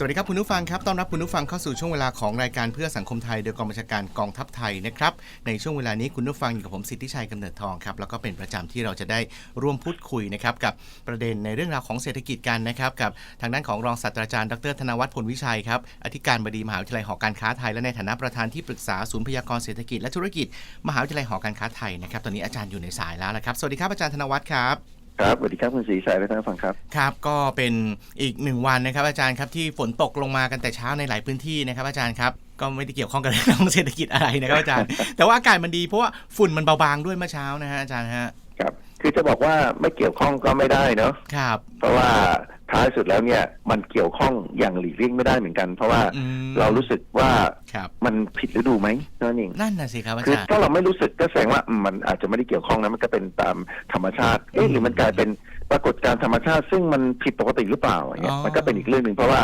สวัสดีครับคุณผู้ฟังครับ ต้อนรับคุณผู้ฟังเข้าสู่ช่วงเวลาของรายการเพื่อสังคมไทย โดยกองบัญชาการกองทัพไทยนะครับ ในช่วงเวลานี้คุณผู้ฟังอยู่กับผมสิทธิชัยกำเนิดทองครับ แล้วก็เป็นประจำที่เราจะได้ร่วมพูดคุยนะครับกับประเด็นในเรื่องราวของเศรษฐกิจกันนะครับกับทางด้านของรองศาสตราจารย์ดรธนวัฒน์พลวิชัยครับ อธิการบดีมหาวิทยาลัยหอการค้าไทย และในฐานะประธานที่ปรึกษาศูนย์พยากรณ์เศรษฐกิจและธุรกิจ มหาวิทยาลัยหอการค้าไทยนะครับ ตอนนี้อาจารย์อยู่ในสายแล้วนะครับ สวัสดีครับอาจารย์ธนวัฒน์ครับ ครับสวัสดีครับคุณศรีชัยและท่านผู้ฟังครับครับ ก็เป็นอีกหนึ่งวันนะครับ อาจารย์ครับที่ฝนตกลงมากันแต่เช้าในหลายพื้นที่นะครับ อาจารย์ครับก็ไม่ได้เกี่ยวข้องกับเรื่องของเศรษฐกิจอะไรนะครับอาจารย์ แต่ว่าอากาศมันดีเพราะว่าฝุ่นมันเบาบางด้วยเมื่อเช้านะฮะอาจารย์ฮะครับ คือจะบอกว่าไม่เกี่ยวข้องก็ไม่ได้เนาะครับ เพราะว่าท้ายสุดแล้วเนี่ยมันเกี่ยวข้องอย่างหลีกเลี่ยงไม่ได้เหมือนกัน เพราะว่าอืมเรารู้สึกว่าครับมันผิดฤดูไหมนั่นเองนั่นน่ะสิครับอาคือจารย์ถ้าเราไม่รู้สึกก็แสดงว่าอืมมันอาจจะไม่ได้เกี่ยวข้องนะมันก็เป็นตามธรรมชาติเอ๊ะหรือมันกลายเป็นปรากฏการณ์ธรรมชาติ ซึ่งมันผิดปกติหรือเปล่าอย่างเงี้ยมันก็เป็นอีกเรื่องหนึ่งเพราะว่า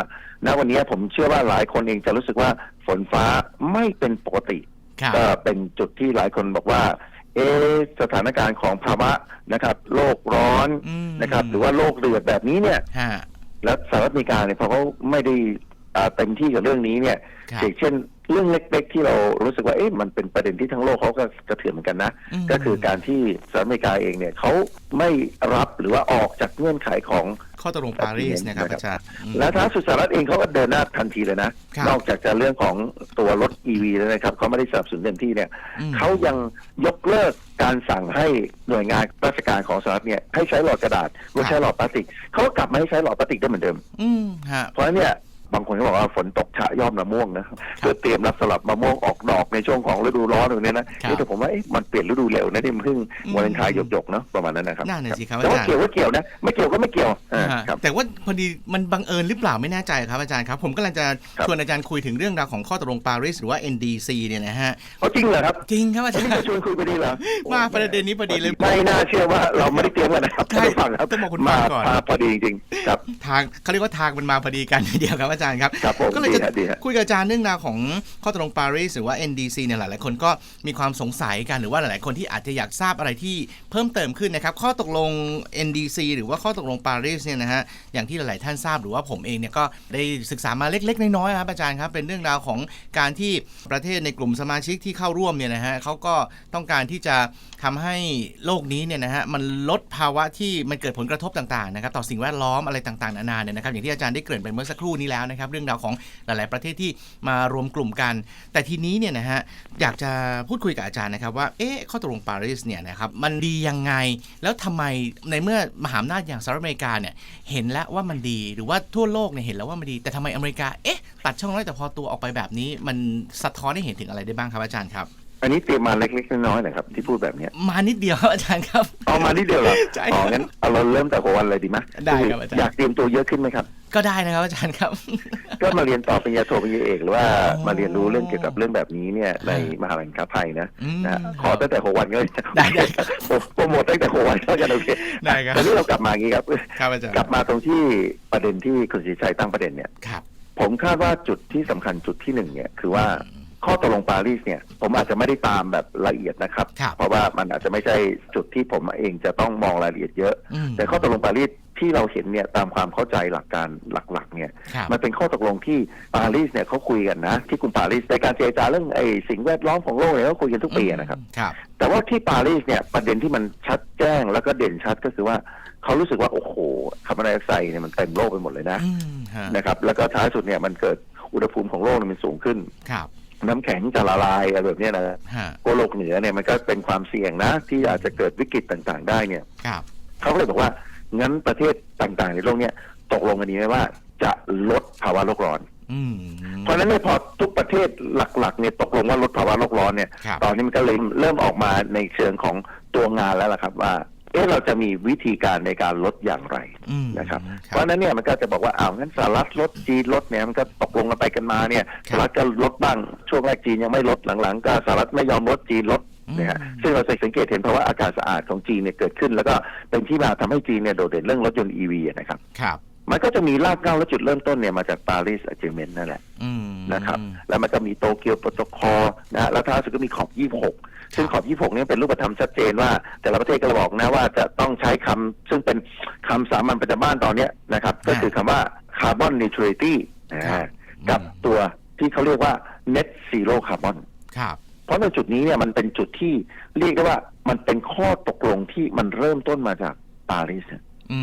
ณวันนี้ผมเชื่อว่าหลายคนเองจะรู้สึกว่าฝนฟ้าไม่เป็นปกติครับก็เป็นจุดที่หลายคนบอกว่า เอะสถานการณ์ของภาวะนะครับโลกร้อนอืมนะครับ หรือว่าโลกเดือดแบบนี้เนี่ยฮะ แล้วสหรัฐอเมริกาเนี่ยพอเขาไม่ได้อ่า เต็มที่กับเรื่องนี้เนี่ยครับอย่างเช่น เรื่องเล็ก ๆ ที่เรารู้สึกว่าเอ๊ะมันเป็นประเด็นที่ทั้งโลกเขาก็กระเทือนเหมือนกันนะมก็คือการที่สหรัฐอเมริกาเองเนี่ยเขาไม่รับหรือว่าออกจากเงื่อนไขของข้อตกลงปารีสนะครับอาจารย์อืมและท้ายสุดสหรัฐเองเขาก็เดินหน้าทันทีเลยนะครับนอกจากจะเรื่องของตัวรถ EV แล้วนะครับเขาไม่ได้สนับสนุนเต็มที่เนี่ยอืมเขายังยกเลิกการสั่งให้หน่วยงานราชการของสหรัฐเนี่ยให้ใช้หลอดกระดาษไม่ใช้หลอดพลาสติกเขาก็กลับมาให้ใช้หลอดพลาสติกได้เหมือนเดิมอืมฮะเพราะฉะนั้นเนี่ย บางคนก็บอกว่าฝนตกชะยอดมะม่วงนะครับเพื่อเตรียมรับสลับมะม่วงออกดอกในช่วงของฤดูร้อนอย่างนี้นะครับเอ๊ะแต่ผมว่าเอ๊ะมันเปลี่ยนฤดูเร็วนะที่มันเพิ่งอืมวาเลนไทน์หยกๆเนาะประมาณนั้นนะครับนั่นน่ะสิครับแต่ว่าอาจารย์เกี่ยวก็เกี่ยวนะไม่เกี่ยวก็ไม่เกี่ยวอ่าฮะครับแต่ว่าพอดีมันบังเอิญหรือเปล่าไม่แน่ใจครับอาจารย์ครับ ผมกำลังจะครับชวนอาจารย์คุยถึงเรื่องราวของข้อตกลงปารีสหรือว่า NDC เนี่ยนะฮะเอาจริงเหรอครับจริงครับอาจารนี่ย์จะชวนคุยไปดีเหรอมาประเด็นนี้พอดีเลยไม่น่าเชื่อว่าเราไม่ได้เตรียมกันนะครับใช่ท่านผู้ฟังครับต้องบอกคุณมาฟังก่อนมาพอดีจริงๆครับทางเขาเรียกว่าทางมันมาพอดีกันทีเดียวครับอาจารย์ครับ ครับผมก็เลยดีจะฮะดีฮะ คุยกับอาจารย์เรื่องราวของข้อตกลงปารีสหรือว่า NDC เนี่ยหลายๆคนก็มีความสงสัยกันหรือว่าหลายๆคนที่อาจจะอยากทราบอะไรที่เพิ่มเติมขึ้นนะครับ ข้อตกลง NDC หรือว่าข้อตกลงปารีสเนี่ยนะฮะอย่างที่หลายๆท่านทราบหรือว่าผมเองเนี่ยก็ได้ศึกษามาเล็ก ๆ น้อยๆครับอาจารย์ครับเป็นเรื่องราวของการที่ประเทศในกลุ่มสมาชิกที่เข้าร่วมเนี่ยนะฮะเขาก็ต้องการที่จะทำให้โลกนี้เนี่ยนะฮะมันลดภาวะที่มันเกิดผลกระทบต่างๆนะครับต่อสิ่งแวดล้อมอะไรต่างๆนานาเนี่ยนะครับอย่างที่อาจารย์ได้เกริ่นไปเมื่อสักครู่นี้แล้วนะครับเรื่องราวของหลาย ๆ ประเทศที่มารวมกลุ่มกัน แต่ทีนี้เนี่ยนะฮะอยากจะพูดคุยกับอาจารย์นะครับว่าเอ๊ะข้อตกลงปารีสเนี่ยนะครับมันดียังไง แล้วทำไมในเมื่อมหาอำนาจอย่างสหรัฐอเมริกาเนี่ยเห็นแล้วว่ามันดีหรือว่าทั่วโลกเนี่ยเห็นแล้วว่ามันดี แต่ทำไมอเมริกาเอ๊ะตัดช่องน้อยแต่พอตัวออกไปแบบนี้ มันสะท้อนให้เห็นถึงอะไรได้บ้างครับอาจารย์ครับ อันนี้เตรียมมาเล็กๆน้อยๆนะครับที่พูดแบบเนี้ยมานิดเดียวครับอาจารย์ครับเอามานิดเดียวเหรอใช่อ๋องั้นเอาเราเริ่มแต่หัววันเลยดีไหมได้ครับอาจารย์อยากเตรียมตัวเยอะขึ้นไหมครับ ก็ได้นะครับอาจารย์ครับ ก็มาเรียนต่อปริญญาโทปริญญาเอกหรือว่าอ๋อมาเรียนรู้เรื่องเกี่ยวกับเรื่องแบบนี้เนี่ยในมหาวิทยาลัยไทยนะอืมนะฮะขอตั้งแต่หัววันก็ได้ได้โปรโมทตั้งแต่หัววันก็จะโอเคได้ครับแต่นี่เรากลับมาอย่างนี้ครับครับอาจารย์กลับมาตรงที่ประเด็นที่คุณศรีชัยตั้งประเด็นเนี่ยครับผมคาดว่าจุดที่สำคัญจุดที่หนึ่งเนี่ยคือว่า ข้อตกลงปารีสเนี่ย ผมอาจจะไม่ได้ตามแบบละเอียดนะครับ ครับ เพราะว่ามันอาจจะไม่ใช่จุดที่ผมเองจะต้องมองรายละเอียดเยอะ อืมแต่ข้อตกลงปารีสที่เราเห็นเนี่ยตามความเข้าใจหลักการหลักๆเนี่ย ครับ มันเป็นข้อตกลงที่ปารีสเนี่ยเขาคุยกันนะ ที่กรุงปารีสในการเจรจาเรื่องไอ้สิ่งแวดล้อมของโลกเนี่ยเขาคุยกันทุกปีอะนะครับ ครับ แต่ว่าที่ปารีสเนี่ยประเด็นที่มันชัดแจ้งแล้วก็เด่นชัดก็คือว่าเขารู้สึกว่าโอ้โหคาร์บอนไดออกไซด์เนี่ยมันเต็มโลกไปหมดเลยนะอืมฮะนะครับแล้วก็ท้ายสุดเนี่ยมันเกิดอุณหภูมิของโลกเนี่ยมันสูงขึ้น ครับ น้ำแข็งจะละลายอะไรแบบเนี้ยนะฮะโลกเหนือเนี่ยมันก็เป็นความเสี่ยงนะ ที่อาจจะเกิดวิกฤตต่างๆ ได้เนี่ยครับเขาก็เลยบอกว่างั้นประเทศต่างๆ ในโลกเนี่ยตกลงกันดีไหมว่าจะลดภาวะโลกร้อนอืมเพราะฉะนั้นเนี่ยพอทุกประเทศหลักๆเนี่ยตกลงว่าลดภาวะโลกร้อนเนี่ยครับตอนนี้มันก็เลยเริ่มออกมาในเชิงของตัวงานแล้วล่ะครับว่า เอ๊ะเราจะมีวิธีการในการลดอย่างไรอืมนะครับคเพรับราะฉะนั้นเนี่ยมันก็จะบอกว่าอ้าวงั้นสหรัฐลดจีนลดเนี่ยมันก็ตกลงกันไปกันมาเนี่ยคสรับหรัฐก็ลดบ้างช่วงแรกจีนยังไม่ลดหลังๆ ก็สหรัฐไม่ยอมลดจีนลดนะฮะอืมซึ่งเราจะสังเกตเห็นเพราะว่าอากาศสะอาดของจีนเนี่ยเกิดขึ้น แล้วก็เป็นที่มาทำให้จีนเนี่ยโดดเด่นเรื่องรถยนต์ EV อะนะครับครับมันก็จะมีรากเหง้าและจุดเริ่มต้นเนี่ยมาจากปารีส a เ e เมนนั่นแหละอืมนะครับ แล้วมันก็มีโตเกียวโปรโตคอลนะฮะแล้วท้ายสุดก็มีขอบ26 ซึ่งขอบ 26 เนี่ยเป็นรูปธรรมชัดเจนว่า แต่ละประเทศก็บอกนะว่าจะต้องใช้คำซึ่งเป็นคำสามัญประจำบ้านตอนเนี้ยนะครับ ก็คือคำว่า carbon neutrality นะครัฮะบกับตัวที่เขาเรียกว่า net zero carbon ครับเพราะในจุดนี้เนี่ยมันเป็นจุดที่เรียกได้ว่ามันเป็นข้อตกลงที่มันเริ่มต้นมาจากปารีสอื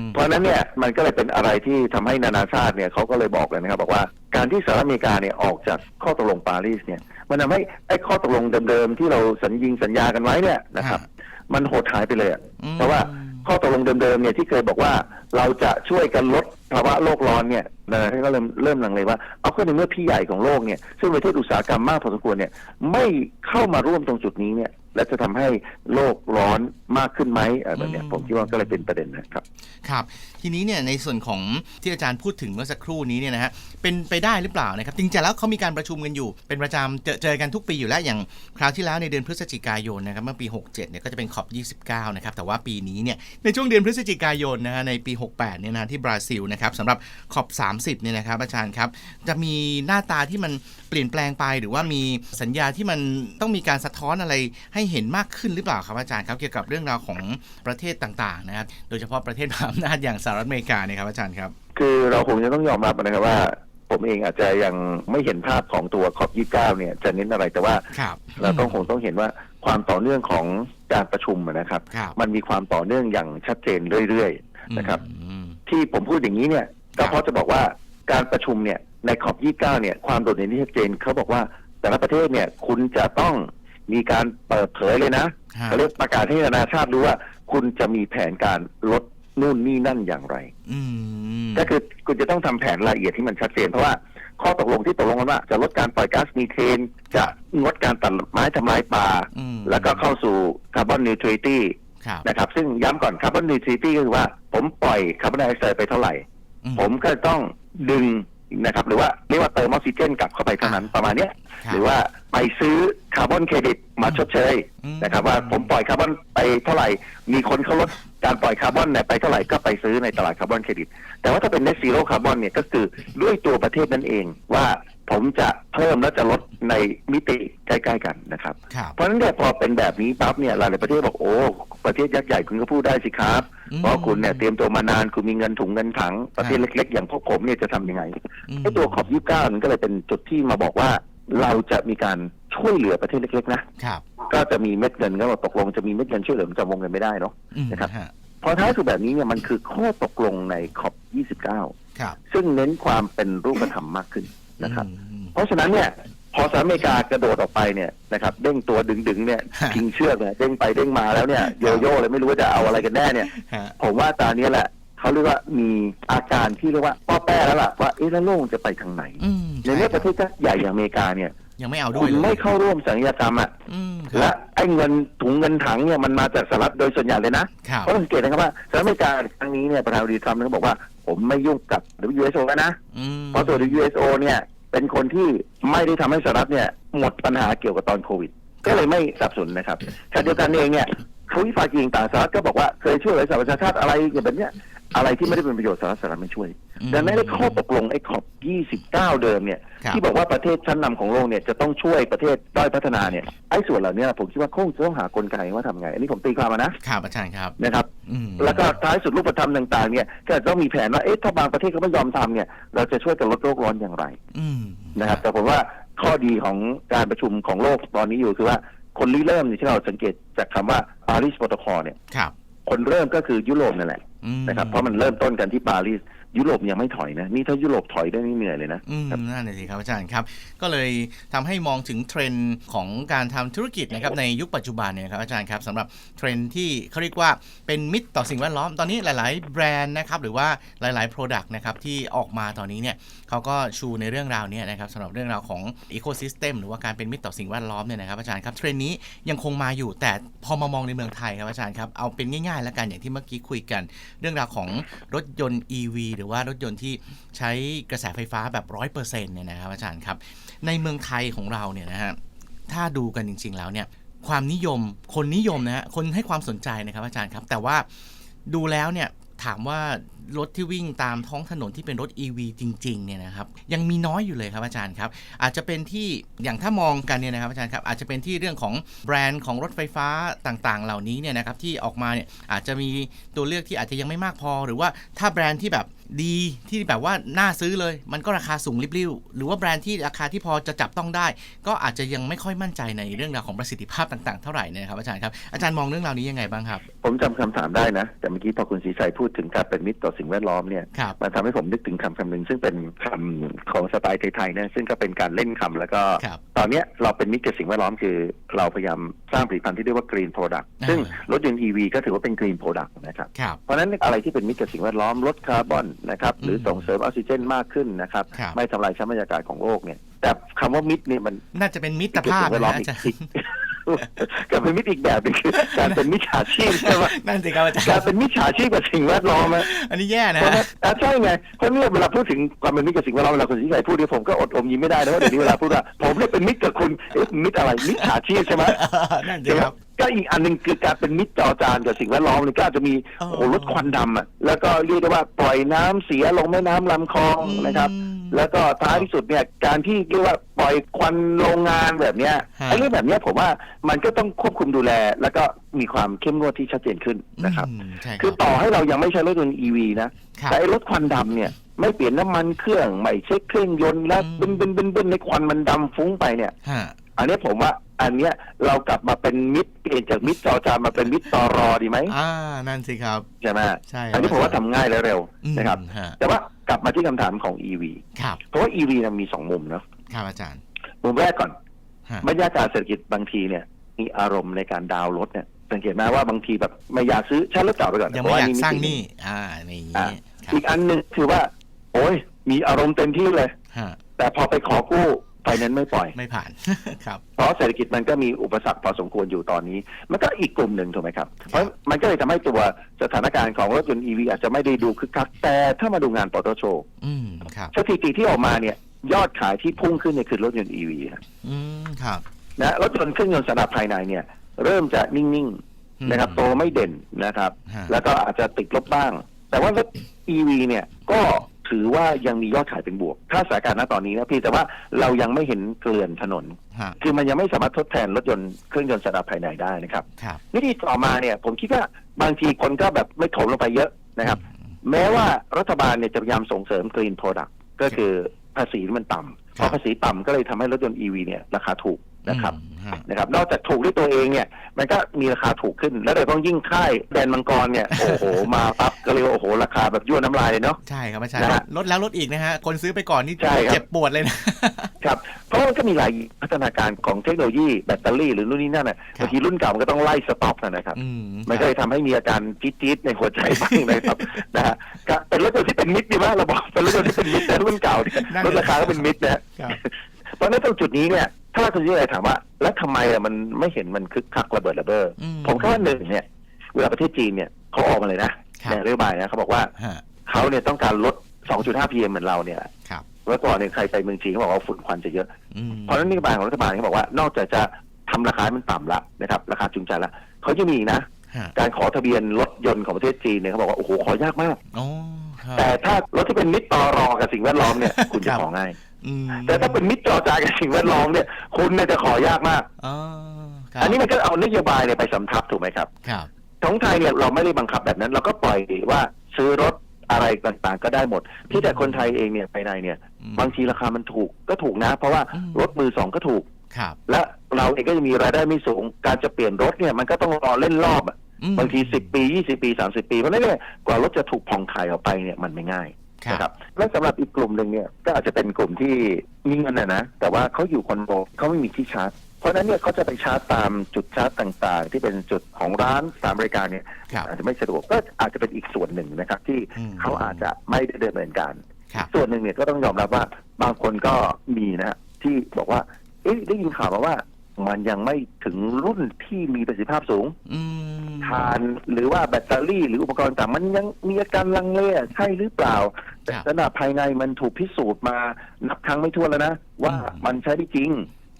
มเพราะฉะนั้นเนี่ยมันก็เลยเป็นอะไรที่ทำให้นานาชาติเนี่ยเขาก็เลยบอกเลยนะครับ บอกว่าการที่สหรัฐอเมริกาเนี่ยออกจากข้อตกลงปารีสเนี่ย มันทำให้ไอ้ข้อตกลงเดิมๆที่เราสัญญิงสัญญากันไว้เนี่ยนะครับ มันโหดหายไปเลยอะอืมเพราะว่าข้อตกลงเดิมๆเนี่ยที่เคยบอกว่าเราจะช่วยกันลดภาวะโลกร้อนเนี่ยนะท่านก็เริ่มเริ่มลังเลว่าเอาก็ในเมื่อพี่ใหญ่ของโลกเนี่ยซึ่งประเทศอุตสาหกรรมมากพอสมควรเนี่ยไม่เข้ามาร่วมตรงจุดนี้เนี่ย และจะทำให้โลกร้อนมากขึ้นไหมอะไรแบบเนี้ยผมคิดว่าก็เลยเป็นประเด็นนะครับ ครับ ทีนี้เนี่ยในส่วนของที่อาจารย์พูดถึงเมื่อสักครู่นี้เนี่ยนะฮะเป็นไปได้หรือเปล่านะครับจริงๆแล้วเขามีการประชุมกันอยู่ เป็นประจำเจอเจอกันทุกปีอยู่แล้วอย่างคราวที่แล้วในเดือนพฤศจิกายนนะครับเมื่อปี 67เนี่ยก็จะเป็นขอบ 29 นะครับ แต่ว่าปีนี้เนี่ยในช่วงเดือนพฤศจิกายนนะฮะในปี 68 เนี่ยนะที่บราซิลนะครับสำหรับขอบ 30 เนี่ยนะครับอาจารย์ครับจะมีหน้าตาที่มัน เปลี่ยนแปลงไปหรือว่ามีสัญญาที่มันต้องมีการสะท้อนอะไรให้เห็นมากขึ้นหรือเปล่าครับอาจารย์ครับเกี่ยวกับเรื่องราวของประเทศต่างๆนะครับโดยเฉพาะประเทศมหาอำนาจอย่างสหรัฐอเมริกาเนี่ยครับอาจารย์ครับ คือเราคงจะต้องยอมรับนะครับว่าผมเองอาจจะยังไม่เห็นภาพของตัวขอบ29เนี่ยจะเน้นอะไรแต่ว่าครับเราต้องคงต้องเห็นว่าความต่อเนื่องของการประชุมอะนะครับครับ มันมีความต่อเนื่องอย่างชัดเจนเรื่อยๆนะครับอืมที่ผมพูดอย่างนี้เนี่ยครัก็บเพราะจะบอกว่าการประชุมเนี่ย ในขอบ 29 เนี่ย ความโดดเด่นที่ชัดเจนเขาบอกว่าแต่ละประเทศเนี่ย คุณจะต้องมีการเปิดเผยเลยนะฮะเขาเรียกประกาศให้นานาชาติรู้ว่า คุณจะมีแผนการลดนู่นนี่นั่นอย่างไรอืมก็คือคุณจะต้องทำแผนรายละเอียดที่มันชัดเจนเพราะว่าข้อตกลงที่ตกลงกันว่า จะลดการปล่อยก๊าซมีเทน จะงดการตัดไม้ทำลายป่าอืมแล้วก็เข้าสู่คาร์บอนนิวทริตี้ครับนะครับ ซึ่งย้ำก่อนคาร์บอนนิวทริตี้ก็คือว่า ผมปล่อยคาร์บอนไดออกไซด์ไปเท่าไหร่อืผมก็ต้องดึง นะครับหรือว่าเรียกว่าเติมออกซิเจนกลับเข้าไปเท่านั้นประมาณเนี้ยครับหรือว่าไปซื้อคาร์บอนเครดิตมาชดเชยอืมนะครับว่าผมปล่อยคาร์บอนไปเท่าไหร่ มีคนเขาลดการปล่อยคาร์บอนเนี่ยไปเท่าไหร่ก็ไปซื้อในตลาดคาร์บอนเครดิต แต่ว่าถ้าเป็น net zero คาร์บอนเนี่ยก็คือด้วยตัวประเทศนั่นเองว่าผมจะเพิ่มและจะลดในมิติใกล้ๆกันนะครับครับ เพราะฉะนั้นเนี่ยพอเป็นแบบนี้ปั๊บเนี่ยหลายๆประเทศบอกโอ้ประเทศยักษ์ใหญ่คุณก็พูดได้สิครับอืม เพราะคุณเนี่ยเตรียมตัวมานานคุณมีเงินถุงเงินถังประเทศเล็ก ๆ อย่างพวกผมเนี่ยจะทำยังไงอืมไอ้ตัวขอบยี่สิบเก้ามันก็เลยเป็นจุดที่มาบอกว่าเราจะมีการช่วยเหลือประเทศเล็กๆนะครับก็จะมีเม็ดเงินก็ตกลงจะมีเม็ดเงินช่วยเหลือมันจะวงเงินไม่ได้เนาะอืมนะครับฮะพอท้ายสุดแบบนี้เนี่ยมันคือข้อตกลงในขอบยี่สิบเก้าครับซึ่งเน้นความเป็นรูปธรรมมากขึ้นนะครับอืมเพราะฉะนั้นเนี่ย พอสหรัฐอเมริกากระโดดออกไปเนี่ยนะครับเด้งตัวดึงๆเนี่ยฮะ พิงเชือกเนี่ยเด้งไปเด้งมาแล้วเนี่ยโยโย่เลยไม่รู้ว่าจะเอาอะไรกันแน่เนี่ย ฮะ ผมว่าตอนนี้แหละเขาเรียกว่ามีอาการที่เรียกว่าป้อแป้แล้วล่ะว่าเอ๊ะแล้วโลกจะไปทางไหนอืมในเมื่อประเทศยักษ์ใหญ่อย่างอเมริกาเนี่ยยังไม่เอาด้คุวยณเลยไม่เข้าร่วมสัญญากรรมอะอืมคและรับไอ้เงินถุงเงินถังเนี่ยมันมาจากสหรัฐโดยส่วนใหญ่เลยนะ ครับเพราะสังเกตนะครับว่าสหรัฐอเมริกาครั้งนี้เนี่ยประธานาธิบดีทรัมป์เขาบอกว่าผมไม่ยุ่งกับ WSO แล้วนะ อืมเพราะตัว WSO เนี่ย เป็นคนที่ไม่ได้ทำให้สหรัฐเนี่ยหมดปัญหาเกี่ยวกับตอนโควิด ก็เลยไม่สนับสนุนนะครับขณะเดียวกันเองเนี่ยผู้วิพากษ์จริงต่างสหรัฐก็บอกว่าเคยช่วยเหลือสหประชาชาติอะไรอย่างแบบเนี้ย อะไรที่ไม่ได้เป็นประโยชน์สหรัฐสหรัฐไม่ช่วยอืมดังนั้นในข้อตกลงไอ้ขอบ 29 เดิมเนี่ย ครับที่บอกว่าประเทศชั้นนำของโลกเนี่ยจะต้องช่วยประเทศด้อยพัฒนาเนี่ยไอ้ส่วนเหล่านี้ผมคิดว่าคงจะต้องหากลไกว่าทำไง อันนี้ผมตีความมานะครับอาจารย์ครับนะครับ อืมแล้วก็ท้ายสุดรูปธรรมต่างๆเนี่ยก็จะต้องมีแผนว่าเอ๊ะถ้าบางประเทศเขาไม่ยอมทำเนี่ยเราจะช่วยกันลดโลกร้อนอย่างไรอืมนะครับ แต่ผมว่าข้อดีของการประชุมของโลกตอนนี้อยู่คือว่าคนริเริ่มเนี่ยที่เราสังเกตจากคำว่าปารีสโปรโตคอลเนี่ย ครับ คนเริ่มก็คือยุโรปนั่นแหละอืม นะครับเพราะมันเริ่มต้นกันที่ปารีสยุโรปยังไม่ถอยนะ นี่ถ้ายุโรปถอยได้นี่เหนื่อยเลยนะอืมนั่นเลยสิครับอาจารย์ครับ ก็เลยทำให้มองถึงเทรนด์ของการทำธุรกิจนะครับในยุคปัจจุบันเนี่ยครับอาจารย์ครับสำหรับเทรนด์ที่เขาเรียกว่าเป็นมิตรต่อสิ่งแวดล้อมตอนนี้หลาย ๆ แบรนด์นะครับหรือว่าหลาย ๆ Product นะครับที่ออกมาตอนนี้เนี่ยเขาก็ชูในเรื่องราวเนี้นะครับสำหรับเรื่องราวของ Ecosystem หรือว่าการเป็นมิตรต่อสิ่งแวดล้อมเนี่ยนะครับอาจารย์ครับเทรนด์นี้ยังคงมาอยู่แต่พอมามองในเมืองไทยครับอาจารย์ครับเอาเป็นง่าย ๆ แล้วกันอย่างที่เมื่อกี้คุยกันเรื่องราวของรถยนต์ EV หรือว่ารถยนต์ที่ใช้กระแสไฟฟ้าแบบร้อยเปอร์เซ็นต์เนี่ยนะครับอาจารย์ครับ ในเมืองไทยของเราเนี่ยนะฮะถ้าดูกันจริง ๆ แล้วเนี่ยความนิยมคนนิยมนะฮะคนให้ความสนใจนะครับอาจารย์ครับ แต่ว่าดูแล้วเนี่ย ถามว่ารถที่วิ่งตามท้องถนนที่เป็นรถ EV จริงๆเนี่ยนะครับยังมีน้อยอยู่เลยครับอาจารย์ครับ อาจจะเป็นที่อย่างถ้ามองกันเนี่ยนะครับอาจารย์ครับอาจจะเป็นที่เรื่องของแบรนด์ของรถไฟฟ้าต่างๆ เหล่านี้เนี่ยนะครับที่ออกมาเนี่ยอาจจะมีตัวเลือกที่อาจจะยังไม่มากพอ หรือว่าถ้าแบรนด์ที่แบบ ดีที่แบบว่าน่าซื้อเลย มันก็ราคาสูงริบลิ่วหรือว่าแบรนด์ที่ราคาที่พอจะจับต้องได้ ก็อาจจะยังไม่ค่อยมั่นใจในเรื่องราวของประสิทธิภาพต่างๆ เท่าไหร่เนยนะครับอาจารย์ครับอาจารย์มองเรื่องราวนี้ยังไงบ้างครับ ผมจำคำถามได้นะ แต่เมื่อกี้พอคุณศรีชัยพูดถึงการเป็นมิตรต่อสิ่งแวดล้อมเนี่ยครับมันทำให้ผมนึกถึงคำคำหนึ่งซึ่งเป็นคำของสไตล์ไทยๆนะซึ่งก็เป็นการเล่นคำแล้วก็ครับตอนเนี้ยเราเป็นมิตรกับสิ่งแวดล้อมคือ เราพยายามสร้างผลิตภัณฑ์ที่เรียกว่า green product อ่าซึ่งรถยนต์ EV ก็ถือว่าเป็น green product นะครับครับเพราะฉะนั้นอะไรที่เป็นมิตรกับสิ่งแวดล้อมลดคาร์บอนนะครับ หรือมส่งเสริมออกซิเจนมากขึ้นนะครับ ครับ ไม่ทำลายชั้นบรรยากาศของโลกเนี่ย แต่คำว่ามิตรเนี่ยมัน น่าจะเป็นมิตรภาพสิ่งแวนะดล้อมอาอีกจารย์อีกก็เป็นมิตรอีกแบบหนึงคือการเป็นมิจฉาชีพใช่ไหมนั่นสิครับอาจารการย์ เป็นมิจฉาชีพกับสิ่งแวดล้อมอะอันนี้แย่นะเพราะฮะว่าอะใช่ไงเพราะเนี่ยเวลาพูดถึงความเป็นมิตรกับสิ่งแวดล้อมเวลาคุณสิงห์ชัยพูดเนี่ยผมก็อดอมยิ้มไม่ได้นะว่าเดี๋ยวนี้เวลาพูดว่าผมเนี่ยเป็นมิตรกับคุณเอ๊ะมิตรอะไรมิจฉาชีพใช่ไหม นั่นสิใช่ไหมครับ ก็อีกอันหนึ่งคือการเป็นมิตรจอจานกับสิ่งแวดล้อมนี่ก็อาจจะมีอ๋อ โอ้โหลดควันดำอะแล้วก็เรียกได้ว่าปล่อยน้ำเสียลงแม่น้ำลำคลองนะครับ อืม แล้วก็ท้ายที่สุดเนี่ยการที่เรียกว่าปล่อยควันโรงงานแบบเนี้ยฮะ ไอ้เรื่องแบบเนี้ยผมว่ามันก็ต้องควบคุมดูแล แล้วก็มีความเข้มงวดที่ชัดเจนขึ้นนะครับ อืมใช่คคืรัอบ ต่อให้เรายังไม่ใช้รถยนต์ EV นะ ครับ แต่ไอ้รถควันดำเนี่ยไม่เปลี่ยนน้ำมันเครื่อง ไม่เช็คเครื่องยนต์แล้วอืบึ้มนบึ้นบึ้นบึ้นในควันมันดำฟุ้งไปเนี่ย ฮะ อันเนี้ยผมว่า อันเนี้ยเรากลับมาเป็นมิตรเปลี่ยนจากมิตรจอจานมาเป็นมิตรตอรอดีไหมอ่านั่นสิครับใช่ไหมใช่ครับอันนี้ผมว่าทำง่ายและเร็วอืมนะครับฮะแต่ว่ากลับมาที่คำถามของ EV ครับเพราะว่า EV นะมีสองมุมเนาะครับอาจารย์ มุมแรกก่อนฮะบรรยากาศเศรษฐกิจบางทีเนี่ย มีอารมณ์ในการดาวน์รถเนี่ยสังเกตไหมว่าบางทีแบบไม่อยากซื้อใช้รถเก่าไปก่อนยังเพไม่ระว่อยากมิสร้างติหนี้อ่าในอย่างอ่านี้ครับอีกอันหนึ่งคือว่า โอ้ยมีอารมณ์เต็มที่เลยฮะแต่พอไปขอกู้ ไฟแนนซ์ไม่ปล่อย ไม่ผ่าน ครับ เพราะเศรษฐกิจมันก็มีอุปสรรคพอสมควรอยู่ตอนนี้ มันก็อีกกลุ่มหนึ่งถูกไหมครับ เพราะมันก็เลยทำให้ตัวสถานการณ์ของรถยนต์ EV อาจจะไม่ได้ดูคึกคัก แต่ถ้ามาดูงานปตทโชว์อืมครับสถิติที่ออกมาเนี่ย ยอดขายที่พุ่งขึ้นเนี่ยคือรถยนต์ EV นะอืมครับนะรถยนต์เครื่องยนต์สนับภายในเนี่ย เริ่มจะนิ่งๆนะครับโตไม่เด่นนะครับฮะแล้วก็อาจจะติดลบบ้าง แต่ว่ารถ EV เนี่ยก็ ถือว่ายังมียอดขายเป็นบวก ถ้าสถานการณ์ณตอนนี้นะพี่แต่ว่าเรายังไม่เห็นเกลื่อนถนน ฮะคือมันยังไม่สามารถทดแทนรถยนต์เครื่องยนต์สนับภายในได้นะครับครับวิธีต่อมาเนี่ยผมคิดว่าบางทีคนก็แบบไม่ถมลงไปเยอะนะครับ แม้ว่ารัฐบาลเนี่ยจะพยายามส่งเสริม Green Product ก็คือภาษีที่มันต่ำเพครับราะภาษีต่ำก็เลยทำให้รถยนต์ EV เนี่ยราคาถูก นะครับอืมฮะนะครับ นอกจากถูกด้วยตัวเองเนี่ย มันก็มีราคาถูกขึ้น แล้วโดยเฉพาะยิ่งค่ายแดนมังกรเนี่ย โอ้โห มาปั๊บก็เรียกว่าโอ้โห ราคาแบบยั่วน้ำลายเลยเนาะ ใช่ครับอาจารย์นะฮะลดแล้วลดอีกนะฮะ คนซื้อไปก่อนนี่ใช่ครับเจ็บปวดเลยนะครับ เพราะมันก็มีหลายพัฒนาการของเทคโนโลยีแบตเตอรี่หรือนู่นนี่นั่นน่ะครับบางทีรุ่นเก่ามันก็ต้องไล่สต็อปนะครับอืมมันก็เลยทำให้มีอาการจี๊ดๆในหัวใจบ้างนะครับนะฮะก็เป็นรถยนต์ที่เป็นมิตรดีมากเราบอกเป็นรถยนต์ที่เป็นมิตรแต่รุ่นเก่าเนี่ยลดราคาก็เป็นมิตรนะฮะครับเพราะฉะนั้นตรงจุดนี้เนี่ย ถ้าคุณยิ่งไรถามว่า แล้วทำไมอะมันไม่เห็นมันคึกคักระเบิดระเบ้ออืมผมคิดว่าหนึ่งเนี่ย เวลาประเทศจีนเนี่ยเขาออกมาเลยนะครับในนโยบายนะเขาบอกว่าฮะเขาเนี่ยต้องการลด 2.5 PM เหมือนเราเนี่ยแหละครับเมื่อก่อนเนี่ยใครไปเมืองจีนเขาบอกว่าฝุ่นควันจะเยอะ อืมเพราะฉะนั้นนโยบายของรัฐบาลเขาบอกว่านอกจากจะทำราคาให้มันต่ำละนะครับราคาจูงใจละเขาจะมีอีกนะ ฮะการขอทะเบียนรถยนต์ของประเทศจีนเนี่ยเขาบอกว่าโอ้โหขอยากมาก อ๋อครับแต่ถ้ารถที่เป็นมิตรตอรอกับสิ่งแวดล้อมเนี่ยคุณจะครับ ของ่าย อืมแต่ถ้าเป็นมิตรจอจากับสิ่งแวดล้อมเนี่ย คุณเนี่ยจะขอยากมาก อ๋อครับอันนี้มันก็เอานโยบายเนี่ยไปสำทับถูกไหมครับ ครับ ของไทยเนี่ยเราไม่ได้บังคับแบบนั้น เราก็ปล่อยว่าซื้อรถอะไรต่างๆ ก็ได้หมดที่แต่คนไทยเองเนี่ยภายในเนี่ย อืมบางทีราคามันถูกก็ถูกนะ เพราะว่าอืม รถมือสองก็ถูก ครับและเราเองก็จะมีรายได้ไม่สูง การจะเปลี่ยนรถเนี่ยมันก็ต้องรอเล่นรอบอะอืมบางทีสิบปียี่สิบปีสามสิบปีเพราะฉะนั้นเนี่ยกว่ารถจะถูกผ่องขายออกไปเนี่ยมันไม่ง่ายครับ นะครับและสำหรับอีกกลุ่มหนึ่งเนี่ยก็อาจจะเป็นกลุ่มที่มีเงินนะนะแต่ว่าเขาอยู่คอนโดเขาไม่มีที่ชาร์จ เพราะฉะนั้นเนี่ยเขาจะไปชาร์จตามจุดชาร์จต่างๆ ที่เป็นจุดของร้านสถานบริการเนี่ยครับอาจจะไม่สะดวกก็อาจจะเป็นอีกส่วนหนึ่งนะครับ ที่อืมเขาอาจจะไม่ได้ดำเนินการครับส่วนหนึ่งเนี่ยก็ต้องยอมรับว่าบางคนก็มีนะฮะที่บอกว่าเอ๊ะได้ยินข่าวมาว่า มันยังไม่ถึงรุ่นที่มีประสิทธิภาพสูงอืมทานหรือว่าแบตเตอรี่หรืออุปกรณ์ต่างมันยังมีอาการลังเลอะใช่หรือเปล่าแต่ครับขนาดภายในมันถูกพิสูจน์มานับครั้งไม่ถ้วนแล้วนะ ว่าอืมมันใช้ได้จริง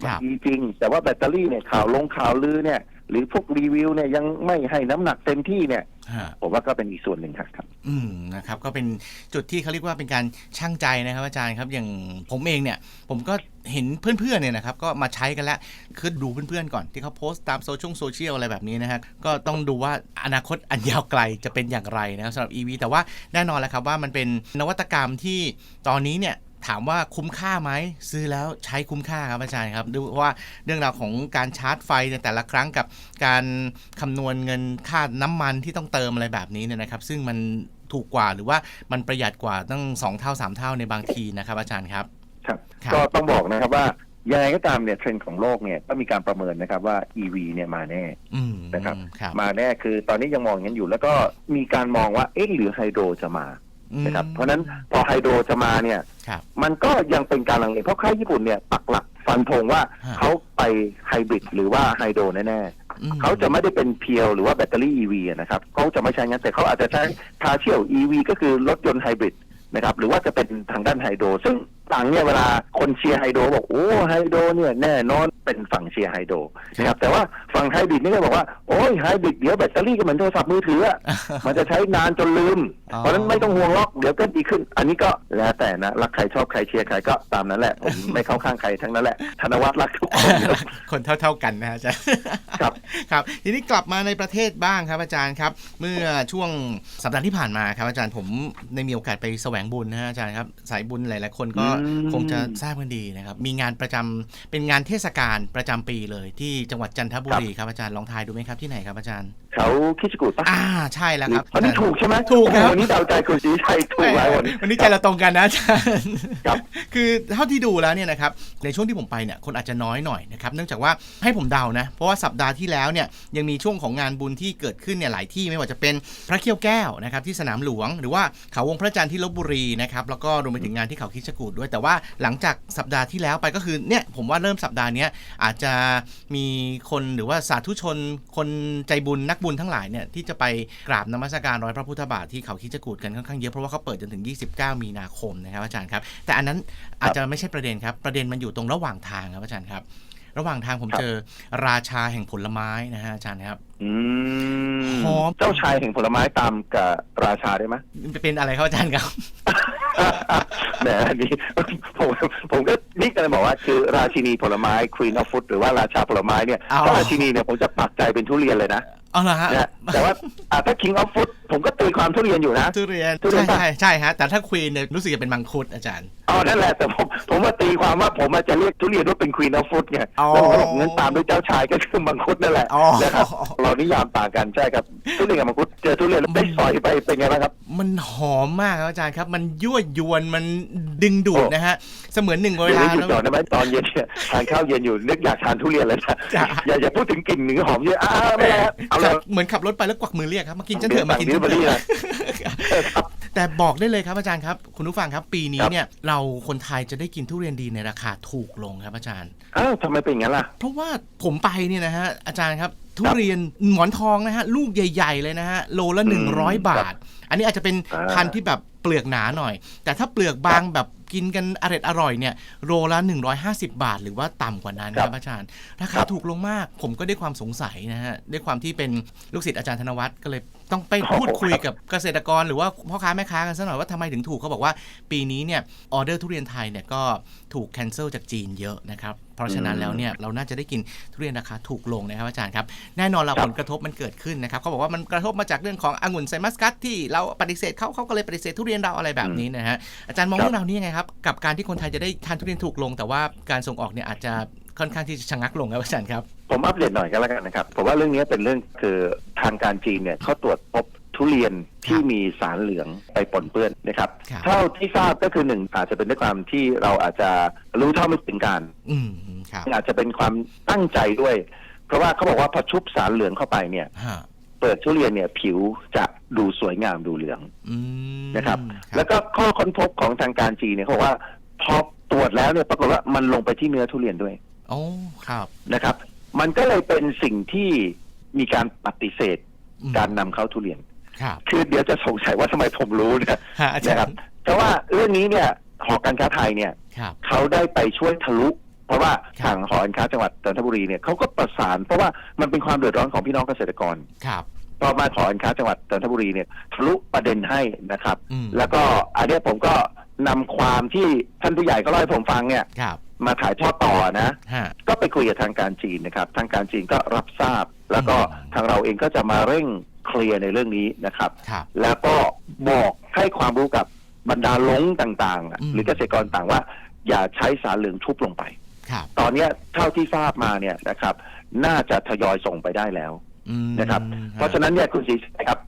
ครับดีจริง แต่ว่าแบตเตอรี่เนี่ยข่าวลงข่าวลือเนี่ย หรือพวกรีวิวเนี่ยยังไม่ให้น้ำหนักเต็มที่เนี่ย ฮะ ผมว่าก็เป็นอีกส่วนหนึ่งครับ อืมนะครับก็เป็นจุดที่เขาเรียกว่าเป็นการช่างใจนะครับ อาจารย์ครับอย่างผมเองเนี่ย ผมก็เห็นเพื่อนๆเนี่ยนะครับ ก็มาใช้กันแล้วคือดูเพื่อนๆก่อนที่เขาโพสต์ตามโซเชียลโซเชียลอะไรแบบนี้นะฮะก็ต้องดูว่าอนาคตอันยาวไกลจะเป็นอย่างไรนะครับสำหรับ EV แต่ว่าแน่นอนแหละครับว่ามันเป็นนวัตกรรมที่ตอนนี้เนี่ย ถามว่าคุ้มค่าไหมซื้อแล้วใช้คุ้มค่าครับอาจารย์ครับดูว่าเรื่องราวของการชาร์จไฟในแต่ละครั้งกับการคำนวณเงินค่าน้ำมันที่ต้องเติมอะไรแบบนี้เนี่ยนะครับ ซึ่งมันถูกกว่าหรือว่ามันประหยัดกว่าตั้งสองเท่าสามเท่าในบางทีนะครับ อาจารย์ครับครับครับ ก็ต้องบอกนะครับว่ายังไงก็ตามเนี่ยเทรนด์ของโลกเนี่ยก็มีการประเมินนะครับว่า EV เนี่ยมาแน่อืมนะครับครับ มาแน่คือตอนนี้ยังมองอย่างนั้นอยู่ แล้วก็มีการมองว่าเอ๊ะหรือไฮโดรจะมา นะครับ เพราะฉะนั้นพอไฮโดรจะมาเนี่ย ครับมันก็ยังเป็นการลังเลเพราะค่ายญี่ปุ่นเนี่ยปักหลักฟันธงว่าฮะเขาไปไฮบริดหรือว่าไฮโดรแน่อืม ๆเขาจะไม่ได้เป็นเพียวหรือว่าแบตเตอรี่ EV อะนะครับเขาจะไม่ใช้งั้นแต่เขาอาจจะใช้คาเชียล EV ก็คือรถยนต์ไฮบริดนะครับหรือว่าจะเป็นทางด้านไฮโดรซึ่ง หลังเนี่ยเวลาคนเชียร์ไฮโดรบอกโอ้ไฮโดรเนี่ยแน่นอนเป็นฝั่งเชียร์ไฮโดรนะครับแต่ว่าฝั่งไฮบริดนี่ก็บอกว่าโอ้ยไฮบริดเดี๋ยวแบตเตอรี่ก็เหมือนโทรศัพท์มือถืออะมันจะใช้นานจนลืมอ๋อเพราะฉะนั้นไม่ต้องห่วงหรอกเดี๋ยวก็ดีขึ้น อันนี้ก็แล้วแต่นะรักใครชอบใครเชียร์ใครก็ตามนั้นแหละผมไม่เข้าข้างใครทั้งนั้นแหละธนวัฒน์รักทุกคนครับคนเท่า ๆกันนะฮะอาจารย์ครับครับทีนี้กลับมาในประเทศบ้างครับอาจารย์ครับ เมื่อช่วงสัปดาห์ที่ผ่านมาครับอาจารย์ผมได้มีโอกาสไปแสวงบุญนะฮะอาจารย์ครับสายบุญหลายๆคนก็อืมคงจะทราบกันดีนะครับ มีงานประจำเป็นงานเทศกาลประจำปีเลยที่จังหวัดจันทบุรีครับอาจารย์ลองทายดูไหมครับที่ไหนครับอาจารย์เขาคิชิกุปะอ่าใช่แล้วครับอันนี้ถูกใช่ไหมถูกครับโอ้โหวันนี้เดาใจคุณศรีชัยถูกหลายคนวันนี้ใจเราตรงกันนะอาจารย์ครับคือเท่าที่ดูแล้วเนี่ยนะครับในช่วงที่ผมไปเนี่ยคนอาจจะน้อยหน่อยนะครับเนื่องจากว่าให้ผมเดานะ เพราะว่าสัปดาห์ที่แล้วเนี่ยยังมีช่วงของงานบุญที่เกิดขึ้นเนี่ยหลายที่ไม่ว่าจะเป็นพระเขี้ยวแก้วนะครับที่สนามหลวง หรือว่าเขาวงพระจันทร์ที่ลบบุรีนะครับแล้วก็รวมไปถึงงานที่เขาคิดจกูดด้วย แต่ว่าหลังจากสัปดาห์ที่แล้วไปก็คือเนี่ยผมว่าเริ่มสัปดาห์เนี้ยอาจจะมีคนหรือว่าสาธุชนคนใจบุญนักบุญทั้งหลายเนี่ยที่จะไปกราบนมัสการรอยพระพุทธบาทที่เขาคิดจกูดกันค่อนข้างเยอะเพราะว่าเขาเปิดจนถึง 29 มีนาคมนะครับอาจารย์ครับ แต่อันนั้นอาจจะไม่ใช่ประเด็นครับ ประเด็นมันอยู่ตรงระหว่างทางครับอาจารย์ครับ ระหว่างทางผมครับเจอราชาแห่งผลไม้นะฮะอาจารย์ครับอืมหอมเจ้าชายแห่งผลไม้ตามกับราชาได้ไหมเป็นอะไรครับอาจารย์ครับแหมอันนี้ผมผมก็นี่กำลังบอกว่าคือราชินีผลไม้ Queen of Fruit หรือว่าราชาผลไม้เนี่ยอ๋อถ้าราชินีเนี่ยผมจะปักใจเป็นทุเรียนเลยนะ เอาละฮะ แต่ว่าถ้า King of Food ผมก็ตีความทุเรียนอยู่นะ ทุเรียนทุเรียใช่นปะใช่ใช่ฮะ แต่ถ้าควีนเนี่ยรู้สึกจะเป็นมังคุดอาจารย์ อ๋อ นั่นแหละ แต่ผมผมว่าตีความว่าผมอาจจะเรียกทุเรียนว่าเป็น Queen of Fruit ไงอ๋อ แล้วผมก็บอกงั้นตามด้วยเจ้าชายก็คือมังคุดนั่นแหละอ๋อ นะครับเรานิยามต่างกันใช่ครับทุเรียนกับมังคุดเจอทุเรียนแล้วไปสอยไปเป็นไงบ้างครับ มันหอมมากครับอาจารย์ครับ มันยั่วยวนมันดึงดูดโอ้นะฮะ เสมือนหนึ่งเวเดี๋ยวลานี้หยุดแล้ว ก่อนได้ไหมตอนเย็นเนี่ยทานข้าวเย็นอยู่นึกอยากทานทุเรียนเลยนะจ้ะ อย่าอย่าพูดถึงกลิ่นหนึ่งหอมเยอะอ้าไม่เป็นไรครับเอาเลยเหมือนขับรถไปแล้วกวักมือเรียกครับ มากินฉันเถอะมากินเดี๋ฉัยวนสั่งเถ Delivery อะนะครับแต่บอกได้เลยครับอาจารย์ครับ คุณผู้ฟังครับ ปีนี้ครับเนี่ยเราคนไทยจะได้กินทุเรียนดีในราคาถูกลงครับอาจารย์อ้าวทำไมเป็นอย่างนั้นล่ะ เพราะว่าผมไปเนี่ยนะฮะอาจารย์ครับทุเรียนหมอนทองนะฮะลูกใหญ่ ๆ เลยนะฮะโลละอืม100 บาท อันนี้อาจจะเป็นอ่าพันธุ์ที่แบบเปลือกหนาหน่อย แต่ถ้าเปลือกบางแบบกินกันอร่อยอร่อยเนี่ยโลละ 150 บาท หรือว่าต่ำกว่านั้นครับอาจารย์ ราคาถูกลงมาก ผมก็ได้ความสงสัยนะฮะด้วยความที่เป็นลูกศิษย์อาจารย์ธนวัฒน์ก็เลย ต้องไปพูดคุยกับเกษตรกรหรือว่าพ่อค้าแม่ค้ากันสักหน่อยว่าทำไมถึงถูกเขาบอกว่า ปีนี้เนี่ยออเดอร์ทุเรียนไทยเนี่ยก็ถูกแคนเซิลจากจีนเยอะนะครับ เพราะฉะนั้นแล้วเนี่ยเราน่าจะได้กินทุเรียนราคาถูกลงนะครับอาจารย์ครับ แน่นอนเราครับผลกระทบมันเกิดขึ้นนะครับเขาบอกว่ามันกระทบมาจากเรื่องขององุ่นไซมัสกัสที่เราปฏิเสธเขาเขาก็เลยปฏิเสธทุเรียนเราอะไรแบบนี้นะฮะอาจารย์มองครับเรื่องราวนี้ยังไงครับกับการที่คนไทยจะได้ทานทุเรียนถูกลง แต่ว่าการส่งออกเนี่ยอาจจะ ค่อนข้างที่จะชะงักลงครับอาจารย์ครับ ผมอัปเดตหน่อยก็แล้วกันนะครับ ผมว่าเรื่องนี้เป็นเรื่องคือทางการจีนเนี่ยเขาตรวจพบทุเรียนที่มีสารเหลืองไปปนเปื้อนนะครับครับเท่าที่ทราบก็คือหนึ่งอาจจะเป็นด้วยความที่เราอาจจะรู้เท่าไม่ถึงการอืมครับอาจจะเป็นความตั้งใจด้วย เพราะว่าเขาบอกว่าพอชุบสารเหลืองเข้าไปเนี่ยฮะเปิดทุเรียนเนี่ยผิวจะดูสวยงามดูเหลืองอืมนะครับ แล้วก็ข้อค้นพบของทางการจีนเนี่ยเขาบอกว่าพอตรวจแล้วเนี่ยปรากฏว่ามันลงไปที่เนื้อทุเรียนด้วย โอ้ครับ นะครับ มันก็เลยเป็นสิ่งที่มีการปฏิเสธอืมการนำเข้าทุเรียน ครับคือเดี๋ยวจะสงสัยว่าทำไมผมรู้นะฮะอาจารนะครับย์เพราะว่าเรื่องนี้เนี่ยหอการค้าไทยเนี่ยครับ เขาได้ไปช่วยทะลุ เพราะว่าครับ ทางหอการค้าจังหวัดจันทบุรีเนี่ยเขาก็ประสาน เพราะว่ามันเป็นความเดือดร้อนของพี่น้องเกษตรกร ครับต่อมาหอการค้าจังหวัดจันทบุรีเนี่ยทะลุประเด็นให้นะครับ อืมแล้วก็อันเนี้ยผมก็นำความที่ท่านผู้ใหญ่ก็เล่าให้ผมฟังเนี่ย ครับ มาถ่ายทอดต่อนะ ฮะ ก็ไปคุยกับทางการจีนนะครับ ทางการจีนก็รับทราบ แล้วก็อืม ทางเราเองก็จะมาเร่งเคลียร์ในเรื่องนี้นะครับ ครับ แล้วก็บอกให้ความรู้กับบรรดาลงต่างๆอะอืม หรือเกษตรกรต่างว่า อย่าใช้สารเหลืองชุบลงไป ครับตอนเนี้ยเท่าที่ทราบมาเนี่ยนะครับ น่าจะทยอยส่งไปได้แล้ว อืมนะครับฮเพราะฉะนั้นเนี่ยคุณศรีครับครับ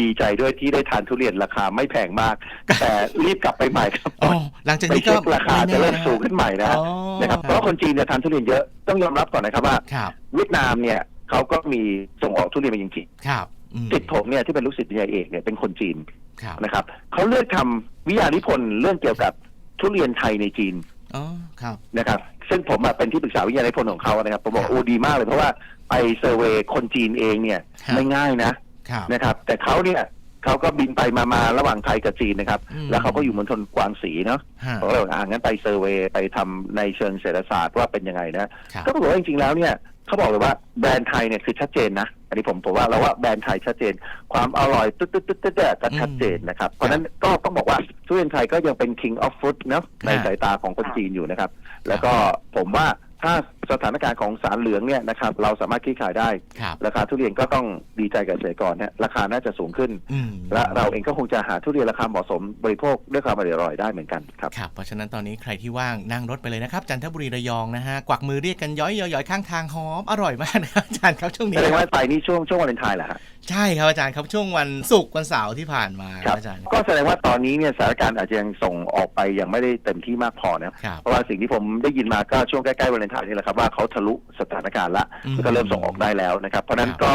ดีใจด้วยที่ได้ทานทุเรียนราคาไม่แพงมาก แต่รีบกลับไปใหม่ครับอ๋อหลังจากไปนี้ก็เช็คราคาจะเริ่มสูงขึ้นใหม่นะอ๋อนะครับเพราะว่าคนจีนเนี่ยทานทุเรียนเยอะต้องยอมรับก่อนนะครับว่าครับเวียดนามเนี่ยเขาก็มีส่งออกทุเรียนมาจริงครับอืมๆสิทธิ์ผมเนี่ยที่เป็นลูกศิษย์ปริญญาเอกเนี่ยเป็นคนจีนครับนะครับเขาเลือกทำวิทยานิพนธ์เรื่องเกี่ยวกับทุเรียนไทยในจีนอ๋อครับนะครับ ซึ่งผมอะเป็นที่ปรึกษาวิทยานิพนธ์ของเขานะครับผมบอครักบโอ้ดีมากเลยเพราะว่าไปเซอร์เวย์คนจีนเองเนี่ยครับไม่ง่ายนะ ครับ นะครับ แต่เขาเนี่ยเขาก็บินไปมามาระหว่างไทยกับจีนนะครับ อืม แล้วเขาก็อยู่มณฑลกวางสีเนาะฮะผมก็เลยบอกอ่างั้นไปเซอร์เวย์ไปทำในเชิงเศรษฐศาสตร์ว่าเป็นยังไงนะ ครับ ก็ปรากฏว่าจริงๆ แล้วเนี่ยเขาบอกเลยว่าแบรนด์ไทยเนี่ยคือชัดเจนนะ อันนี้ผมผมว่าเราว่าแบรนด์ไทยชัดเจน ความอร่อยตึ๊ดตึ๊ดตึ๊ดตึ๊ดก็ชัดเจนนะครับ เพราะฉะนั้นก็ต้องบอกว่าทุเรียนไทยก็ยังเป็น king of fruit เนอะในสายตาของคนจีนอยู่นะครับ แล้วก็ผมว่า ถ้าสถานการณ์ของสารเหลืองเนี่ยนะครับเราสามารถคลี่คลายได้ ครับ ราคาทุเรียนก็ต้องดีใจกับเกษตรกรเนี่ยราคาน่าจะสูงขึ้น อืม และเราเองก็คงจะหาทุเรียนราคาเหมาะสมบริโภคด้วยความอร่อยได้เหมือนกันครับ ครับ เพราะฉะนั้นตอนนี้ใครที่ว่างนั่งรถไปเลยนะครับ จันทบุรีระยองนะฮะ กวักมือเรียกกันย้อยๆๆข้างทางหอม อร่อยมากนะครับอาจารย์ครับช่วงแสนี้ ดงว่าไปนี่ช่วงช่วงวาเลนไทน์เหรอฮะ ใช่ครับอาจารย์ครับช่วงวันศุกร์วันเสาร์ที่ผ่านมาครับอาจารย์ ก็แสดงว่าตอนนี้เนี่ยสถานการณ์อาจจะยังส่งออกไปยังไม่ได้เต็มที่มากพอนะครับเพราะว่าสิ่งที่ผมได้ยินมาก็ช่วงใกล้ๆวาเลนไทน์นี่แหละครับว่าเขาทะลุสถานการณ์ละอืมแล้วก็เริ่มส่งออกได้แล้วนะครับ เพราะฉะนั้นครับก็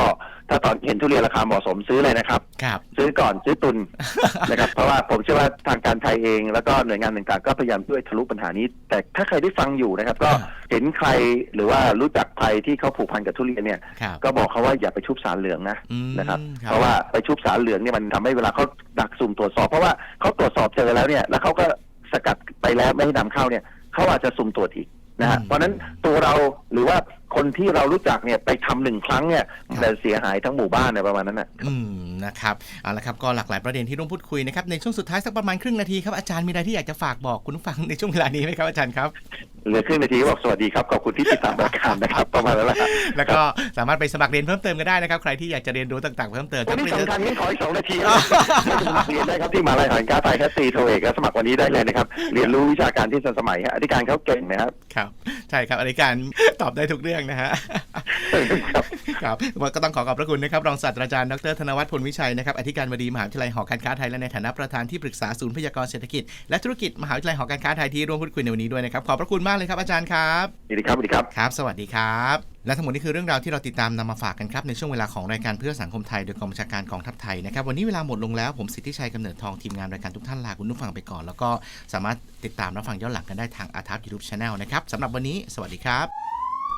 ถ้าตอนเห็นทุเรียนราคาเหมาะสมซื้อเลยนะครับครับซื้อก่อนซื้อตุนนะครับ เพราะว่าผมเชื่อว่าทางการไทยเองแล้วก็หน่วยงานต่างๆ ก็พยายามช่วยทะลุปัญหานี้ แต่ถ้าใครได้ฟังอยู่นะครับ ก็ครับเห็นใครหรือว่ารู้จักใครที่เขาผูกพันกับทุเรียนเนี่ยครับก็บอกเขาว่าอย่าไปชุบสารเหลืองนะอืมนะครับครับ เพราะว่าไปชุบสารเหลืองเนี่ยมันทำให้เวลาเขาดักสุ่มตรวจสอบ เพราะว่าเขาตรวจสอบเจอแล้วเนี่ย แล้วเขาก็สกัดไปแล้วไม่ให้นำเข้าเนี่ยเขาอาจจะสุ่มตรวจอีกนะฮะอืมเพราะฉะนั้นตัวเราหรือว่า คนที่เรารู้จักเนี่ยไปทำหนึ่งครั้งเนี่ยครับ แต่เสียหายทั้งหมู่บ้านเนี่ยประมาณนั้นนะอืมนะครับเอาละครับก็หลากหลายประเด็นที่ร่วมพูดคุยนะครับในช่วงสุดท้ายสักประมาณครึ่งนาทีครับอาจารย์มีอะไรที่อยากจะฝากบอกคุณผู้ฟังในช่วงเวลานี้ไหมครับอาจารย์ครับ เหลือครึ่งนาทีก็บอกสวัสดีครับ ขอบคุณที่ติดตามรายการนะครับ ประมาณนั้นแหละครับแล้วก็สามารถไปสมัครเรียนเพิ่มเติมก็ได้นะครับใครที่อยากจะเรียนรู้ต่างๆเพิ่มเติมวันนี้ทั้งสำคัญนี่ขออีกสองนาทีนะสมัครเรียนได้ครับที่มหาลัยหารการไทยแคสตีโทเอกและสมัครวันนี้ได้เลยนะครับ เรียนรู้วิชาการที่ทันสมัยฮะอธิการเขาเก่งนะครับ ครับใช่ครับอธิการตอบได้ทุกเรื่องนะฮะครับครับก็ต้องขอขอบพระคุณนะครับรองศาสตราจารย์ดรธนวัฒน์พลวิชัยนะครับอธิการบดีมหาวิทยาลัยหอการค้าไทยและในฐานะประธานที่ปรึกษาศูนย์พยากรณ์เศรษฐกิจและธุรกิจมหาวิทยาลัยหอการค้าไทยที่ร่วมพูดคุยในวันนี้ด้วยนะครับขอบพระคุณมากเลยครับอาจารย์ครับสวัสดีครับสวัสดีครับครับ สวัสดีครับและทั้งหมดนี้คือเรื่องราวที่เราติดตามนำมาฝากกันครับ ในช่วงเวลาของรายการเพื่อสังคมไทยโดยกองบัญชาการกองทัพไทยนะครับ วันนี้เวลาหมดลงแล้วผมสิทธิชัยกำเนิดทองทีมงานรายการทุกท่านลาคุณผู้ฟังไปก่อน แล้วก็สามารถติดตามรับฟังย้อนหลังกันได้ทางอาทับยูทูบช anel นะครับสำหรับวันนี้ สวัสดีครับ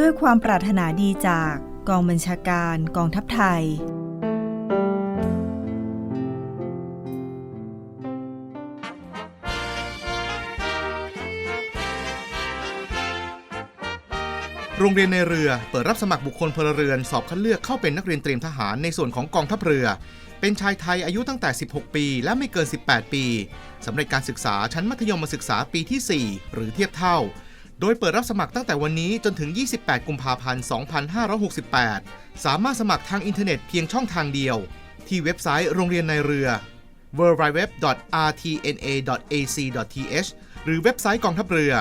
ด้วยความปรารถนาดีจากกองบัญชาการกองทัพไทย โรงเรียนในเรือเปิดรับสมัครบุคคลพลเรือนสอบคัดเลือกเข้าเป็นนักเรียนเตรียมทหารในส่วนของกองทัพเรือ เป็นชายไทยอายุตั้งแต่ 16 ปี และไม่เกิน 18 ปีสำเร็จการศึกษาชั้นมัธยมศึกษาปีที่ 4 หรือเทียบเท่า โดยเปิดรับสมัครตั้งแต่วันนี้จนถึง 28 กุมภาพันธ์ 2568 สามารถสมัครทางอินเทอร์เน็ตเพียงช่องทางเดียว ที่เว็บไซต์โรงเรียนในเรือ www.rtna.ac.th หรือเว็บไซต์กองทัพเรือ